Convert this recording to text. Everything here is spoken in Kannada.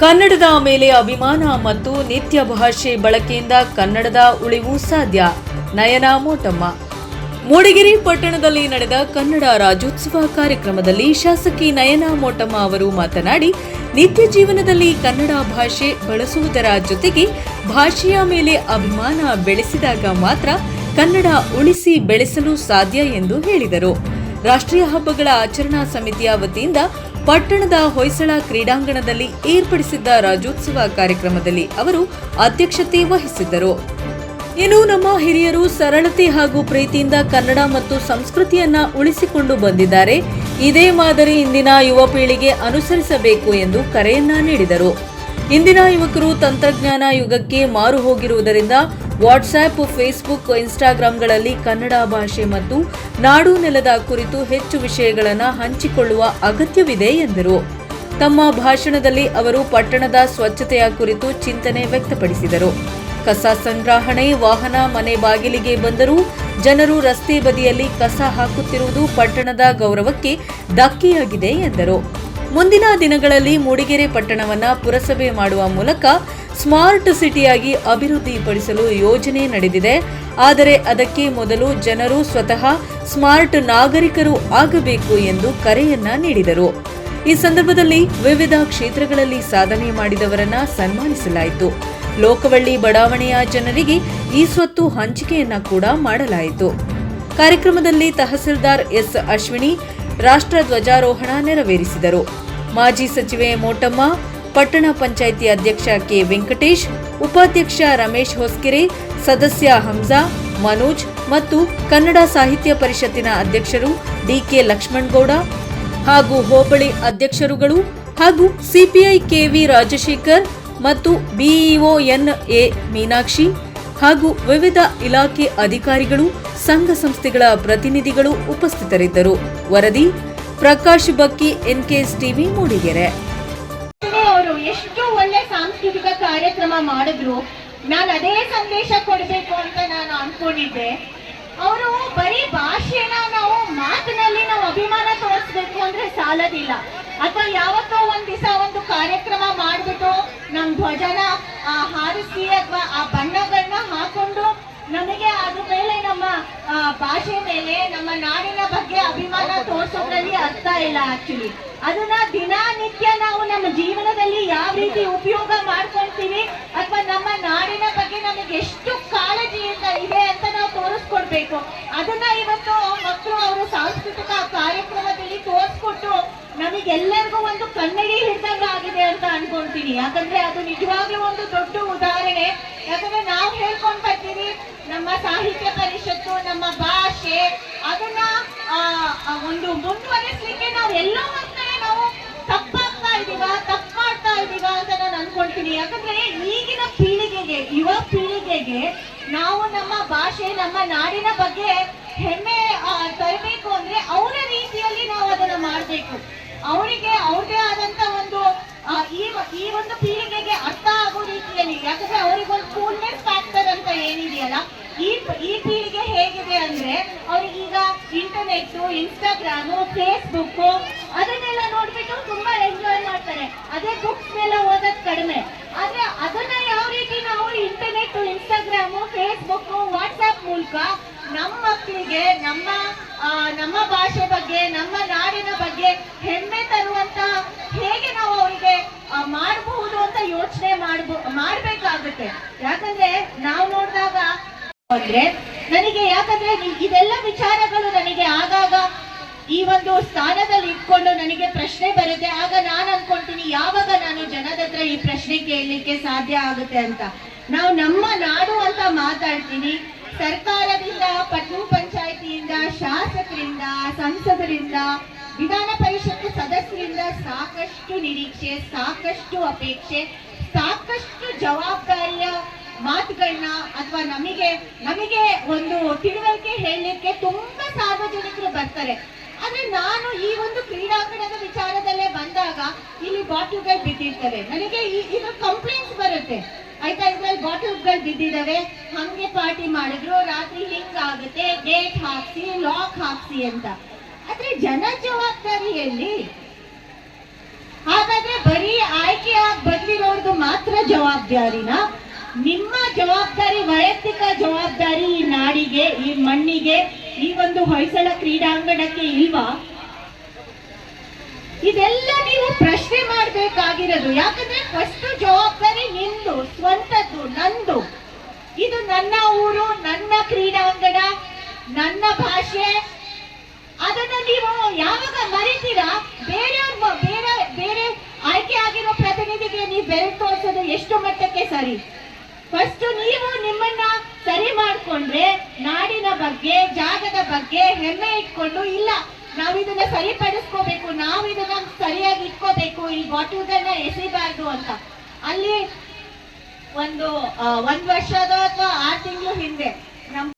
ಕನ್ನಡದ ಮೇಲೆ ಅಭಿಮಾನ ಮತ್ತು ನಿತ್ಯ ಭಾಷೆ ಬಳಕೆಯಿಂದ ಕನ್ನಡದ ಉಳಿವು ಸಾಧ್ಯ. ನಯನ ಮೋಟಮ್ಮ. ಮೂಡಿಗೆರೆ ಪಟ್ಟಣದಲ್ಲಿ ನಡೆದ ಕನ್ನಡ ರಾಜ್ಯೋತ್ಸವ ಕಾರ್ಯಕ್ರಮದಲ್ಲಿ ಶಾಸಕಿ ನಯನ ಮೋಟಮ್ಮ ಅವರು ಮಾತನಾಡಿ, ನಿತ್ಯ ಜೀವನದಲ್ಲಿ ಕನ್ನಡ ಭಾಷೆ ಬಳಸುವುದರ ಜೊತೆಗೆ ಭಾಷೆಯ ಮೇಲೆ ಅಭಿಮಾನ ಬೆಳೆಸಿದಾಗ ಮಾತ್ರ ಕನ್ನಡ ಉಳಿಸಿ ಬೆಳೆಸಲು ಸಾಧ್ಯ ಎಂದು ಹೇಳಿದರು. ರಾಷ್ಟ್ರೀಯ ಹಬ್ಬಗಳ ಆಚರಣಾ ಸಮಿತಿಯ ವತಿಯಿಂದ ಪಟ್ಟಣದ ಹೊಯ್ಸಳ ಕ್ರೀಡಾಂಗಣದಲ್ಲಿ ಏರ್ಪಡಿಸಿದ್ದ ರಾಜ್ಯೋತ್ಸವ ಕಾರ್ಯಕ್ರಮದಲ್ಲಿ ಅವರು ಅಧ್ಯಕ್ಷತೆ ವಹಿಸಿದ್ದರು. ಇನ್ನು ನಮ್ಮ ಹಿರಿಯರು ಸರಳತೆ ಹಾಗೂ ಪ್ರೀತಿಯಿಂದ ಕನ್ನಡ ಮತ್ತು ಸಂಸ್ಕೃತಿಯನ್ನ ಉಳಿಸಿಕೊಂಡು ಬಂದಿದ್ದಾರೆ. ಇದೇ ಮಾದರಿ ಇಂದಿನ ಯುವ ಪೀಳಿಗೆ ಅನುಸರಿಸಬೇಕು ಎಂದು ಕರೆಯನ್ನ ನೀಡಿದರು. ಇಂದಿನ ಯುವಕರು ತಂತ್ರಜ್ಞಾನ ಯುಗಕ್ಕೆ ಮಾರು ಹೋಗಿರುವುದರಿಂದ ವಾಟ್ಸ್ಆಪ್ ಫೇಸ್ಬುಕ್ ಇನ್ಸ್ಟಾಗ್ರಾಂಗಳಲ್ಲಿ ಕನ್ನಡ ಭಾಷೆ ಮತ್ತು ನಾಡು ನೆಲದ ಕುರಿತು ಹೆಚ್ಚು ವಿಷಯಗಳನ್ನು ಹಂಚಿಕೊಳ್ಳುವ ಅಗತ್ಯವಿದೆ ಎಂದರು. ತಮ್ಮ ಭಾಷಣದಲ್ಲಿ ಅವರು ಪಟ್ಟಣದ ಸ್ವಚ್ಛತೆಯ ಕುರಿತು ಚಿಂತನೆ ವ್ಯಕ್ತಪಡಿಸಿದರು. ಕಸ ಸಂಗ್ರಹಣೆ, ವಾಹನ ಮನೆ ಬಾಗಿಲಿಗೆ ಬಂದರೂ ಜನರು ರಸ್ತೆ ಬದಿಯಲ್ಲಿ ಕಸ ಹಾಕುತ್ತಿರುವುದು ಪಟ್ಟಣದ ಗೌರವಕ್ಕೆ ಧಕ್ಕೆಯಾಗಿದೆ ಎಂದರು. ಮುಂದಿನ ದಿನಗಳಲ್ಲಿ ಮೂಡಿಗೆರೆ ಪಟ್ಟಣವನ್ನು ಪುರಸಭೆ ಮಾಡುವ ಮೂಲಕ ಸ್ಮಾರ್ಟ್ ಸಿಟಿಯಾಗಿ ಅಭಿವೃದ್ಧಿಪಡಿಸಲು ಯೋಜನೆ ನಡೆದಿದೆ. ಆದರೆ ಅದಕ್ಕೆ ಮೊದಲು ಜನರು ಸ್ವತಃ ಸ್ಮಾರ್ಟ್ ನಾಗರಿಕರು ಆಗಬೇಕು ಎಂದು ಕರೆಯನ್ನ ನೀಡಿದರು. ಈ ಸಂದರ್ಭದಲ್ಲಿ ವಿವಿಧ ಕ್ಷೇತ್ರಗಳಲ್ಲಿ ಸಾಧನೆ ಮಾಡಿದವರನ್ನ ಸನ್ಮಾನಿಸಲಾಯಿತು. ಲೋಕವಳ್ಳಿ ಬಡಾವಣೆಯ ಜನರಿಗೆ ಈ ಸ್ವತ್ತು ಹಂಚಿಕೆಯನ್ನ ಕೂಡ ಮಾಡಲಾಯಿತು. ಕಾರ್ಯಕ್ರಮದಲ್ಲಿ ತಹಸೀಲ್ದಾರ್ ಎಸ್ ಅಶ್ವಿನಿ, ರಾಷ್ಟ್ರ ಧ್ವಜಾರೋಹಣ ನೆರವೇರಿಸಿದರು. ಮಾಜಿ ಸಚಿವೆ ಮೋಟಮ್ಮ ಪಟ್ಟಣ ಪಂಚಾಯಿತಿ ಅಧ್ಯಕ್ಷ ಕೆ ವೆಂಕಟೇಶ್, ಉಪಾಧ್ಯಕ್ಷ ರಮೇಶ್ ಹೊಸ್ಕೆರೆ, ಸದಸ್ಯ ಹಂಸಾ ಮನೋಜ್ ಮತ್ತು ಕನ್ನಡ ಸಾಹಿತ್ಯ ಪರಿಷತ್ತಿನ ಅಧ್ಯಕ್ಷರು ಡಿಕೆ ಲಕ್ಷ್ಮಣಗೌಡ ಹಾಗೂ ಹೋಬಳಿ ಅಧ್ಯಕ್ಷರುಗಳು ಹಾಗೂ ಸಿಪಿಐ ಕೆವಿ ರಾಜಶೇಖರ್ ಮತ್ತು ಬಿಇಒ ಎನ್ ಎ ಮೀನಾಕ್ಷಿ ಹಾಗೂ ವಿವಿಧ ಇಲಾಖೆ ಅಧಿಕಾರಿಗಳು, ಸಂಘ ಸಂಸ್ಥೆಗಳ ಪ್ರತಿನಿಧಿಗಳು ಉಪಸ್ಥಿತರಿದ್ದರು. ವರದಿ ಪ್ರಕಾಶ್ ಬಕ್ಕಿ, ಎನ್ಕೆಎಸ್ ಟಿವಿ ಮೂಡಿಗೆರೆ. ಕಾರ್ಯಕ್ರಮ ಮಾಡಿದ್ರು. ನಾನು ಅದೇ ಸಂದೇಶ ಕೊಡಬೇಕು ಅಂತ ನಾನು ಅನ್ಕೊಂಡಿದ್ದೆ. ಅವರು ಬರೀ ಭಾಷೆನ ನಾವು ಮಾತಿನಲ್ಲಿ ನಾವು ಅಭಿಮಾನ ತೋರಿಸ್ಬೇಕು ಅಂದ್ರೆ ಸಾಲದಿಲ್ಲ. ಅಥವಾ ಯಾವತ್ತೋ ಒಂದ್ ದಿವಸ ಒಂದು ಕಾರ್ಯಕ್ರಮ ಮಾಡಿಬಿಟ್ಟು ನಮ್ ಧ್ವಜನ ಆ, ಹಾರಿಸಿ ಅಥವಾ ಆ ಬಣ್ಣಗಳನ್ನ ಹಾಕೊಂಡು ನಮಗೆ ಅದ್ರ ಮೇಲೆ ನಮ್ಮ ಭಾಷೆ ಮೇಲೆ ನಮ್ಮ ನಾಡಿನ ಬಗ್ಗೆ ಅಭಿಮಾನ ತೋರಿಸೋದ್ರಲ್ಲಿ ಅರ್ಥ ಇಲ್ಲ ಆಕ್ಚುಲಿ ಅದನ್ನ ದಿನನಿತ್ಯ ನಾವು ನಮ್ಮ ಜೀವನದಲ್ಲಿ ಯಾವ ರೀತಿ ಉಪಯೋಗ ಮಾಡ್ಕೊಳ್ತೀವಿ ಅಥವಾ ನಮ್ಮ ನಾಡಿನ ಬಗ್ಗೆ ನಮಗೆ ಎಷ್ಟು ಕಾಳಜಿ ಇದೆ ಅಂತ ನಾವು ತೋರಿಸ್ಕೊಡ್ಬೇಕು. ಅದನ್ನ ಇವತ್ತು ಮಕ್ಕಳು ಅವರು ಸಾಂಸ್ಕೃತಿಕ ಕಾರ್ಯಕ್ರಮದಲ್ಲಿ ತೋರಿಸ್ಕೊಟ್ಟು ನಮಗೆಲ್ಲರಿಗೂ ಒಂದು ಕನ್ನಡಿ ಹಿಡ್ದಂಗ ಆಗಿದೆ ಅಂತ ಅನ್ಕೊಳ್ತೀನಿ. ಯಾಕಂದ್ರೆ ಅದು ನಿಜವಾಗ್ಲೂ ಒಂದು ದೊಡ್ಡ ಉದಾಹರಣೆ. ಯಾಕಂದ್ರೆ ನಾವು ಹೇಳ್ಕೊಂಡ್ ಬರ್ತೀವಿ, ನಮ್ಮ ಸಾಹಿತ್ಯ ಪರಿಷತ್ತು, ನಮ್ಮ ಭಾಷೆ, ಅದನ್ನ ಒಂದು ಮುಂದುವರೆಸ್ಲಿಕ್ಕೆ ನಾವು ಎಲ್ಲೋ ಒಂದ್ ಯಾಕಂದ್ರೆ ಈಗಿನ ಪೀಳಿಗೆಗೆ, ಯುವ ಪೀಳಿಗೆಗೆ ನಾವು ನಮ್ಮ ಭಾಷೆ, ನಮ್ಮ ನಾಡಿನ ಬಗ್ಗೆ ಹೆಮ್ಮೆ ತರಬೇಕು ಅಂದ್ರೆ ಅವರ ರೀತಿಯಲ್ಲಿ ನಾವು ಅದನ್ನ ಮಾಡಬೇಕು. ಅವರಿಗೆ ಅವ್ರದೇ ಆದಂತ ಒಂದು ಈ ಈ ಒಂದು ಪೀಳಿಗೆಗೆ ಅರ್ಥ ಆಗೋ ರೀತಿಯಲ್ಲಿ, ಯಾಕಂದ್ರೆ ಅವರಿಗೊಂದು ಕೂಲ್ನೆಸ್ ಫ್ಯಾಕ್ಟರ್ ಅಂತ ಏನಿದೆಯಲ್ಲ, ಈ ಈ ಪೀಳಿಗೆ ಹೇಗಿದೆ ಅಂದ್ರೆ ಅವ್ರಿಗೀಗ ಇಂಟರ್ನೆಟ್ ಇನ್ಸ್ಟಾಗ್ರಾಮು ಫೇಸ್ಬುಕ್ ಅದನ್ನೆಲ್ಲ ನೋಡ್ಬಿಟ್ಟು ತುಂಬಾ ಎಂಜಾಯ್ ಮಾಡ್ತಾರೆ. ಅದೇ ಬುಕ್ಸ್ ಎಲ್ಲ ಓದೋದ್ ಕಡಿಮೆ. ಆದ್ರೆ ಅದನ್ನ ಯಾವ ರೀತಿ ನಾವು ಇಂಟರ್ನೆಟ್ ಇನ್ಸ್ಟಾಗ್ರಾಮು ಫೇಸ್ಬುಕ್ ವಾಟ್ಸ್ಆಪ್ ಮೂಲಕ ನಮ್ಮ ಮಕ್ಕಳಿಗೆ, ನಮ್ಮ ನಮ್ಮ ಭಾಷೆ ಬಗ್ಗೆ, ನಮ್ಮ ನಾಡಿನ ಬಗ್ಗೆ ಹೆಮ್ಮೆ ತರುವಂತ ಹೇಗೆ ನಾವು ಅವರಿಗೆ ಮಾಡಬಹುದು ಅಂತ ಯೋಚನೆ ಮಾಡ್ಬೋ, ಮಾಡ್ಬೇಕಾಗುತ್ತೆ. ಯಾಕಂದ್ರೆ ನಾವು ನೋಡಿದಾಗ ಅಂದ್ರೆ ನನಗೆ ಯಾಕಂದ್ರೆ ಇದೆಲ್ಲ ವಿಚಾರಗಳು ನನಗೆ ಆಗಾಗ ಈ ಒಂದು ಸ್ಥಾನದಲ್ಲಿ ಇಟ್ಕೊಂಡು ನನಗೆ ಪ್ರಶ್ನೆ ಬರುತ್ತೆ. ಆಗ ಯಾವಾಗ ನಾನು ಜನದ ಹತ್ರ ಈ ಪ್ರಶ್ನೆ ಕೇಳಲಿಕ್ಕೆ ಸಾಧ್ಯ ಆಗುತ್ತೆ ಅಂತ? ನಾವು ನಮ್ಮ ನಾಡು ಅಂತ ಮಾತಾಡ್ತೀನಿ. ಸರ್ಕಾರದಿಂದ, ಪಟ್ಟಣ ಪಂಚಾಯತಿಯಿಂದ, ಶಾಸಕರಿಂದ, ಸಂಸದರಿಂದ, ವಿಧಾನ ಪರಿಷತ್ತು ಸದಸ್ಯರಿಂದ ಸಾಕಷ್ಟು ನಿರೀಕ್ಷೆ, ಸಾಕಷ್ಟು ಅಪೇಕ್ಷೆ, ಸಾಕಷ್ಟು ಜವಾಬ್ದಾರಿಯ ಮಾತುಗಳನ್ನ ಅಥವಾ ನಮಗೆ ನಮಗೆ ಒಂದು ತಿಳುವಳಿಕೆ ಹೇಳಲಿಕ್ಕೆ ತುಂಬಾ ಸಾರ್ವಜನಿಕರು ಬರ್ತಾರೆ. ಆದ್ರೆ ನಾನು ಈ ಒಂದು ಕ್ರೀಡಾಂಗಣದ ವಿಚಾರದಲ್ಲೇ ಬಂದಾಗ ಇಲ್ಲಿ ಬಾಟಲ್ಗಳು ಬಿದ್ದಿರ್ತವೆ. ನನಗೆ ಈಗ ಕಂಪ್ಲೇಂಟ್ಸ್ ಬರುತ್ತೆ. ಆಯ್ತಾ? ಇದ್ರಲ್ಲಿ ಬಾಟಲ್ಗಳು ಬಿದ್ದಿದಾವೆ ಹಂಗೆ ಪಾರ್ಟಿ ಮಾಡಿದ್ರು. ರಾತ್ರಿ ಹಿಂಗಾಗುತ್ತೆ ಗೇಟ್ ಹಾಕ್ಸಿ, ಲಾಕ್ ಹಾಕ್ಸಿ ಅಂತ. ಆದ್ರೆ ಜನ ಜವಾಬ್ದಾರಿಯಲ್ಲಿ ಹಾಗಾದ್ರೆ ಬರೀ ಆಯ್ಕೆ ಆಗಿ ಬಂದಿರೋರ್ದು ಮಾತ್ರ ಜವಾಬ್ದಾರಿನ? ನಿಮ್ಮ ಜವಾಬ್ದಾರಿ, ವೈಯಕ್ತಿಕ ಜವಾಬ್ದಾರಿ ಈ ನಾಡಿಗೆ, ಈ ಮಣ್ಣಿಗೆ ಈ ಒಂದು ಹೊಯ್ಸಳ ಕ್ರೀಡಾಂಗಣಕ್ಕೆ ಇಲ್ವಾ? ಇದೆಲ್ಲ ನೀವು ಪ್ರಶ್ನೆ ಮಾಡಬೇಕಾಗಿರೋದು. ಯಾಕಂದ್ರೆ ಫಸ್ಟ್ ಜವಾಬ್ದಾರಿ ನಿಂದು, ಸ್ವಂತದ್ದು, ನಂದು. ಇದು ನನ್ನ ಊರು, ನನ್ನ ಕ್ರೀಡಾಂಗಣ, ನನ್ನ ಭಾಷೆ. ಅದನ್ನ ನೀವು ಯಾವಾಗ ಮರಿತೀರಾ? ಬೇರೆಯವ್ರ ಬೇರೆ ಬೇರೆ ಆಯ್ಕೆ ಆಗಿರೋ ಪ್ರತಿನಿಧಿಗೆ ನೀವು ಬೆಲೆ ತೋರಿಸೋದು ಎಷ್ಟು ಮಟ್ಟಕ್ಕೆ ಸರಿ? ಫಸ್ಟ್ ನೀವು ನಿಮ್ಮನ್ನ ಸರಿ ಮಾಡ್ಕೊಂಡ್ರೆ ನಾಡಿನ ಬಗ್ಗೆ, ಜಾಗದ ಬಗ್ಗೆ ಹೆಮ್ಮೆ ಇಟ್ಕೊಂಡು ಇಲ್ಲ. ನಾವು ಇದನ್ನ ಸರಿಪಡಿಸ್ಕೋಬೇಕು, ನಾವು ಇದನ್ನ ಸರಿಯಾಗಿ ಇಟ್ಕೋಬೇಕು, ಈ ಬಾಟಲ್ಗಳನ್ನ ಎಸಿಬಾರ್ದು ಅಂತ. ಅಲ್ಲಿ ಒಂದು ಒಂದ್ ವರ್ಷದ ಅಥವಾ ಆರು ತಿಂಗಳು ಹಿಂದೆ ನಮ್